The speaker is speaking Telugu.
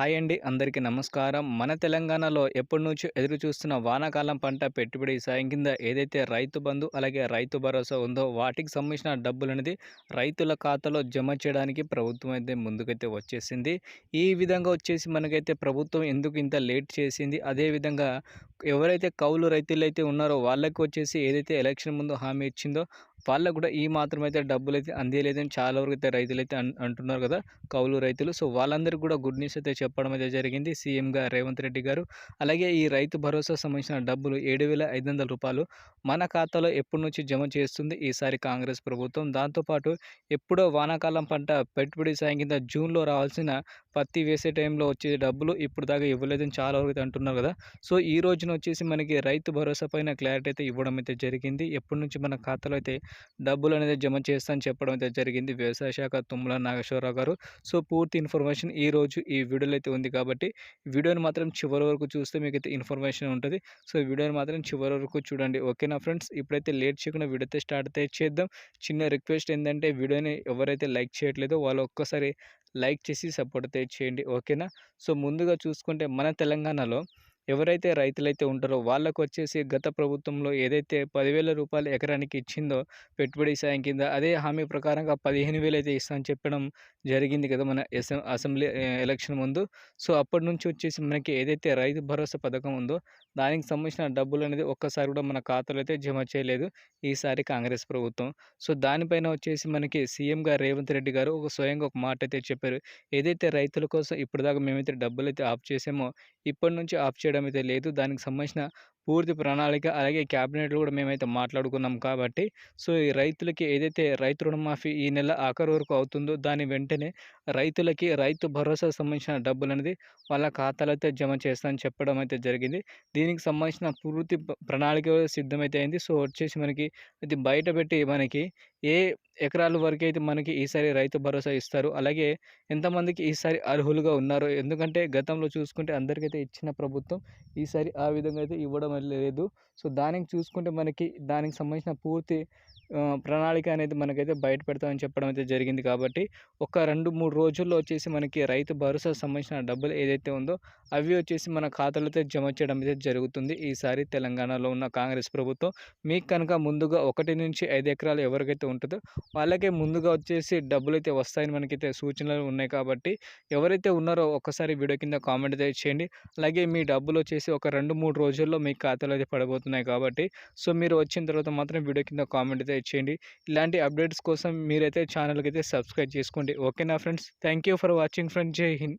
హాయ్ అండి. అందరికీ నమస్కారం. మన తెలంగాణలో ఎప్పటి నుంచో ఎదురు చూస్తున్న వానాకాలం పంట పెట్టుబడి సాయం కింద ఏదైతే రైతు బంధు అలాగే రైతు భరోసా ఉందో వాటికి సంబంధించిన డబ్బులు అనేది రైతుల ఖాతాలో జమ చేయడానికి ప్రభుత్వం అయితే ముందుకైతే వచ్చేసింది. ఈ విధంగా వచ్చేసి మనకైతే ప్రభుత్వం ఎందుకు ఇంత లేట్ చేసింది? అదేవిధంగా ఎవరైతే కౌలు రైతులు అయితే ఉన్నారో వాళ్ళకి వచ్చేసి ఏదైతే ఎలక్షన్ ముందు హామీ ఇచ్చిందో వాళ్ళకు కూడా ఈ మాత్రం అయితే డబ్బులు అయితే అందేలేదని చాలా వరకు అయితే రైతులు అయితే అంటున్నారు కదా కౌలు రైతులు. సో వాళ్ళందరికీ కూడా గుడ్ న్యూస్ అయితే చెప్పడం అయితే జరిగింది సీఎంగా రేవంత్ రెడ్డి గారు. అలాగే ఈ రైతు భరోసా సంబంధించిన డబ్బులు ఏడు వేల ఐదు వందల రూపాయలు మన ఖాతాలో ఎప్పటి నుంచి జమ చేస్తుంది? ఈసారి కాంగ్రెస్ ప్రభుత్వం. దాంతోపాటు ఎప్పుడో వానాకాలం పంట పెట్టుబడి సాయం కింద జూన్లో రావాల్సిన పత్తి వేసే టైంలో వచ్చే డబ్బులు ఇప్పుడు దాకా ఇవ్వలేదని చాలా వరకు అంటున్నారు కదా. సో ఈ రోజున వచ్చేసి మనకి రైతు భరోసా పైన క్లారిటీ అయితే ఇవ్వడం అయితే జరిగింది. ఎప్పటి నుంచి మన ఖాతాలో అయితే డబ్బులు అనేది జమ చేస్తాను చెప్పడం అయితే జరిగింది. వ్యవసాయ శాఖ తుమ్మల నాగేశ్వరరావు గారు. సో పూర్తి ఇన్ఫర్మేషన్ ఈ రోజు ఈ వీడియోలో అయితే ఉంది కాబట్టి వీడియోని మాత్రం చివరి వరకు చూస్తే మీకు అయితే ఇన్ఫర్మేషన్ ఉంటుంది. సో వీడియోని మాత్రం చివరి వరకు చూడండి. ఓకేనా ఫ్రెండ్స్? ఇప్పుడైతే లేట్ చేయకుండా వీడియో అయితే స్టార్ట్ అయితే చేద్దాం. చిన్న రిక్వెస్ట్ ఏంటంటే వీడియోని ఎవరైతే లైక్ చేయట్లేదో వాళ్ళు ఒక్కసారి లైక్ చేసి సపోర్ట్ అయితే చేయండి. ఓకేనా? సో ముందుగా చూసుకుంటే మన తెలంగాణలో ఎవరైతే రైతులైతే ఉంటారో వాళ్ళకు వచ్చేసి గత ప్రభుత్వంలో ఏదైతే పదివేల రూపాయలు ఎకరానికి ఇచ్చిందో పెట్టుబడి సాయం కింద అదే హామీ ప్రకారంగా పదిహేను వేలు అయితే ఇస్తామని చెప్పడం జరిగింది కదా మన అసెంబ్లీ ఎలక్షన్ ముందు. సో అప్పటి నుంచి వచ్చేసి మనకి ఏదైతే రైతు భరోసా పథకం ఉందో దానికి సంబంధించిన డబ్బులు అనేది ఒక్కసారి కూడా మన ఖాతాలో అయితే జమ చేయలేదు ఈసారి కాంగ్రెస్ ప్రభుత్వం. సో దానిపైన వచ్చేసి మనకి సీఎంగా రేవంత్ రెడ్డి గారు ఒక స్వయంగా ఒక మాట అయితే చెప్పారు. ఏదైతే రైతుల కోసం ఇప్పటిదాకా మేమైతే డబ్బులు అయితే ఆఫ్ చేసామో ఇప్పటి నుంచి ఆఫ్ చేయడం అయితే లేదు. దానికి సంబంధించిన పూర్తి ప్రణాళిక అలాగే క్యాబినెట్లో కూడా మేమైతే మాట్లాడుకున్నాం కాబట్టి సో ఈ రైతులకి ఏదైతే రైతు రుణమాఫీ ఈ నెల ఆఖరి వరకు అవుతుందో దాని వెంటనే రైతులకి రైతు భరోసా సంబంధించిన డబ్బులు అనేది వాళ్ళ ఖాతాలో అయితే జమ చేస్తామని చెప్పడం అయితే జరిగింది. దీనికి సంబంధించిన పూర్తి ప్రణాళిక సిద్ధమైతే అయింది. సో వచ్చేసి మనకి ఇది బయట పెట్టి మనకి ఏ ఎకరాల వరకు అయితే మనకి ఈసారి రైతు భరోసా ఇస్తారు అలాగే ఎంతమందికి ఈసారి అర్హులుగా ఉన్నారు ఎందుకంటే గతంలో చూసుకుంటే అందరికైతే ఇచ్చిన ప్రభుత్వం ఈసారి ఆ విధంగా అయితే ఇవ్వడం లేదు. సో దానికి చూసుకుంటే మనకి దానికి సంబంధించిన పూర్తి ప్రణాళిక అనేది మనకైతే బయట పెడతామని చెప్పడం అయితే జరిగింది కాబట్టి ఒక రెండు మూడు రోజుల్లో వచ్చేసి మనకి రైతు భరోసా సంబంధించిన డబ్బులు ఏదైతే ఉందో అవి వచ్చేసి మన ఖాతాలతో జమ చేయడం అయితే జరుగుతుంది. ఈసారి తెలంగాణలో ఉన్న కాంగ్రెస్ ప్రభుత్వం మీకు కనుక ముందుగా ఒకటి నుంచి ఐదు ఎకరాలు ఎవరికైతే ఉంటుందో వాళ్ళకే ముందుగా వచ్చేసి డబ్బులు అయితే వస్తాయని మనకైతే సూచనలు ఉన్నాయి కాబట్టి ఎవరైతే ఉన్నారో ఒక్కసారి వీడియో కింద కామెంట్ అయితే చేయండి. అలాగే మీ డబ్బులు వచ్చేసి ఒక రెండు మూడు రోజుల్లో మీ ఖాతాలో అయితే పడబోతున్నాయి కాబట్టి సో మీరు వచ్చిన తర్వాత మాత్రం వీడియో కింద కామెంట్ అయితే చేయండి. ఇలాంటి అప్డేట్స్ కోసం మీరైతే ఛానల్కి అయితే సబ్స్క్రైబ్ చేసుకోండి. ఓకేనా friends? Thank you for watching friend జై హింద్.